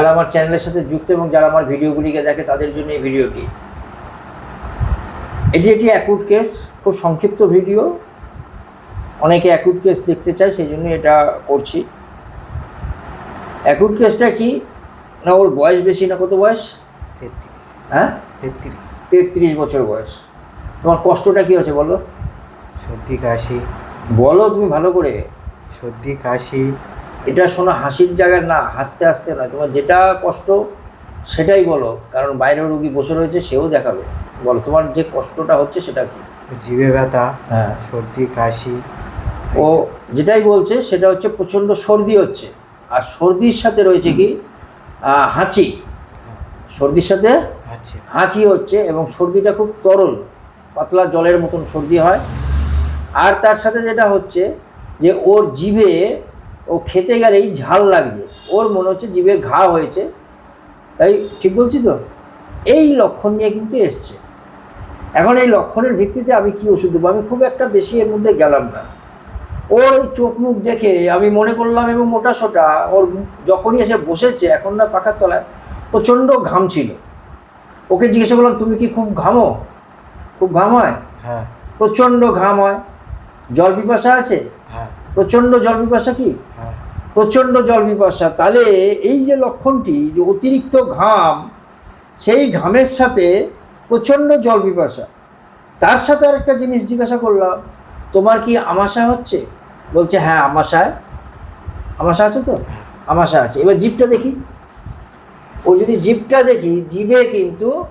যারা আমার চ্যানেলের সাথে যুক্ত এবং যারা আমার ভিডিওগুলিকে দেখে তাদের জন্য এই ভিডিওটি। এটি একটি অ্যাকুট কেস খুব সংক্ষিপ্ত ভিডিও। অনেকে অ্যাকুট কেস দেখতে চায় সেই জন্য এটা করছি। অ্যাকুট কেসটা কি? না ওর বয়স বেশি না কত বয়স? তেত্রিশ। হ্যাঁ? তেত্রিশ। তেত্রিশ বছর বয়স। তোমার কষ্টটা কি হচ্ছে বলো? সর্দি কাশি। বলো তুমি ভালো করে। সর্দি কাশি। এটা শোনো হাসির জায়গায় না হাসতে হাসতে নয়। তোমার যেটা কষ্ট সেটাই বলো। কারণ বাইরেও রুগী বসে রয়েছে সেও দেখাবে। বলো তোমার যে কষ্টটা হচ্ছে সেটা কি? জিভে ব্যথা হ্যাঁ। সর্দি কাশি। ও যেটাই বলছে সেটা হচ্ছে প্রচণ্ড সর্দি হচ্ছে। আর সর্দির সাথে রয়েছে কি? হাঁচি। সর্দির সাথে হাঁচি হচ্ছে এবং সর্দিটা খুব তরল পাতলা জলের মতন সর্দি হয়। আর তার সাথে যেটা হচ্ছে যে ওর জিভে ও খেতে গেলেই ঝাল লাগছে। ওর মনে হচ্ছে জিভে ঘা হয়েছে। তাই ঠিক বলছি তো? এই লক্ষণ নিয়ে কিন্তু এসছে। এখন এই লক্ষণের ভিত্তিতে আমি কি ওষুধ দেবো? আমি খুব একটা বেশি এর মধ্যে গেলাম না। ওর ওই চোখ মুখ দেখে আমি মনে করলাম এবং মোটা সোটা ওর মুখ- যখনই এসে বসেছে এখন না পাখার তলায় প্রচণ্ড ঘাম ছিল। ওকে জিজ্ঞাসা করলাম তুমি কি খুব ঘামো? খুব ঘাম হয়? হ্যাঁ। প্রচণ্ড ঘাম হয়। জল পিপাসা আছে? হ্যাঁ। প্রচণ্ড জল পিপাসা কি? হ্যাঁ। প্রচণ্ড জল পিপাসা। তাহলে এই যে লক্ষণটি যে অতিরিক্ত ঘাম সেই ঘামের সাথে প্রচণ্ড জল পিপাসা। তার সাথে আরেকটা জিনিস জিজ্ঞাসা করলাম তোমার কি আমাশা হচ্ছে? বলছে হ্যাঁ আমাশায় আমাশা আছে তো? আমাশা আছে। এবার জিপটা দেখি। ও যদি জিভটা দেখি জিভে কিন্তু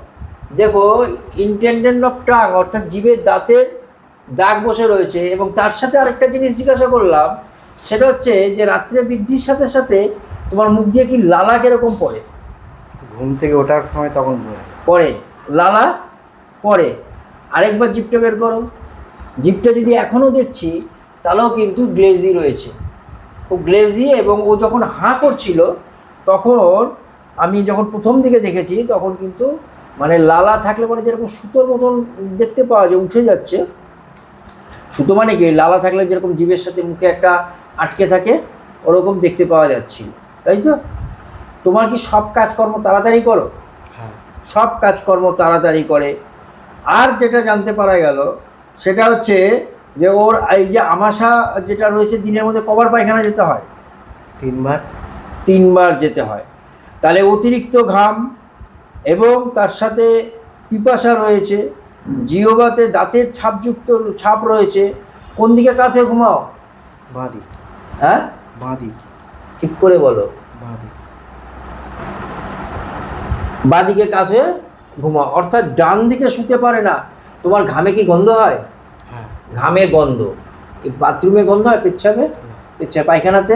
দেখো ইন্টেন্ডেন্ট অফ টাং অর্থাৎ জিভের দাঁতের দাগ বসে রয়েছে এবং তার সাথে আরেকটা জিনিস জিজ্ঞাসা করলাম সেটা হচ্ছে যে রাত্রে বৃদ্ধির সাথে সাথে তোমার মুখ দিয়ে কি লালা কীরকম পড়ে? ঘুম থেকে ওঠার সময় তখন। পড়ে। লালা পড়ে। আরেকবার জিপটা বের করো। জিপটা যদি এখনও দেখছি তাহলেও কিন্তু গ্লেজি রয়েছে। খুব গ্লেজি এবং ও যখন হাঁ করছিল তখন আমি যখন প্রথম দিকে দেখেছি তখন কিন্তু মানে লালা থাকলে পরে যেরকম সুতোর মতন দেখতে পাওয়া যায় উঠে যাচ্ছে। সুতো মানে কি লালা থাকলে যেরকম জীবের সাথে মুখে একটা আটকে থাকে ওরকম দেখতে পাওয়া যাচ্ছিল তাই তো? তোমার কি সব কাজকর্ম তাড়াতাড়ি করো? হ্যাঁ। সব কাজকর্ম তাড়াতাড়ি করে। আর যেটা জানতে পারা গেল সেটা হচ্ছে যে ওর এই যে আমাশা যেটা রয়েছে দিনের মধ্যে কবার পায়খানা যেতে হয়? তিনবার। তিনবার যেতে হয়। তাহলে অতিরিক্ত ঘাম এবং তার সাথে পিপাসা রয়েছে জিওবাতে দাঁতের ছাপযুক্ত ছাপ রয়েছে। কোন দিকে কাঁথে ঘুমাও? বাঁ দিক হ্যাঁ? বাঁ দিক ঠিক করে বলো। বাঁ দিক বাদিকে কাঁথে ঘুমাও। অর্থাৎ ডান দিকে শুতে পারে না। তোমার ঘামে কি গন্ধ হয়? হ্যাঁ। ঘামে গন্ধ। এই বাথরুমে গন্ধ হয় পেচ্ছাপে? পেচ্ছাপ পায়খানাতে?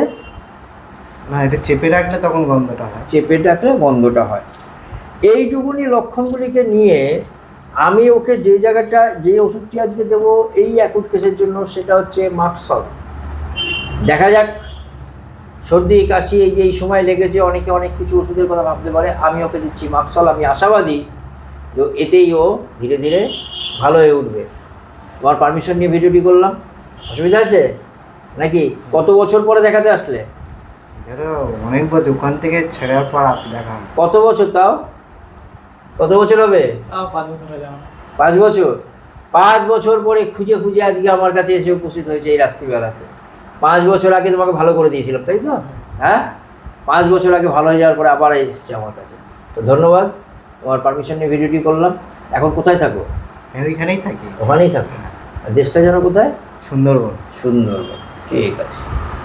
না এটা চেপে রাখলে তখন গন্ধটা হয়। চেপে ডাকলে গন্ধটা হয়। এইটুকুনি লক্ষণগুলিকে নিয়ে আমি ওকে যে জায়গাটা যে ওষুধটি আজকে দেবো এই অ্যাকুট কেসের জন্য সেটা হচ্ছে মাক্সল দেখা যাক। সর্দি কাশি এই যে এই সময় লেগেছে অনেকে অনেক কিছু ওষুধের কথা ভাবতে পারে। আমি ওকে দিচ্ছি মাক্সল আমি আশাবাদী যে এতেই ও ধীরে ধীরে ভালো হয়ে উঠবে। তোমার পারমিশন নিয়ে ভিডিওটি করলাম। অসুবিধা আছে? নাকি কত বছর পরে দেখাতে আসলে? অনেক বছর ওখান থেকে ছেড়ার পর দেখা কত বছর তাও? কত বছর হবে? পাঁচ বছর হয়ে পাঁচ বছর? পাঁচ বছর পরে খুঁজে খুঁজে আজকে আমার কাছে এসে উপস্থিত হয়েছে এই রাত্রিবেলাতে। পাঁচ বছর আগে তোমাকে ভালো করে দিয়েছিলাম তাই তো? হ্যাঁ? পাঁচ বছর আগে ভালো হয়ে যাওয়ার পরে আবার এসছে আমার কাছে। তো ধন্যবাদ তোমার পারমিশন নিয়ে ভিডিওটি করলাম। এখন কোথায় থাকো? আমি ওইখানেই থাকি। ওখানেই থাকো। আর দেশটা যেন কোথায়? সুন্দরবন। সুন্দরবন। ঠিক আছে।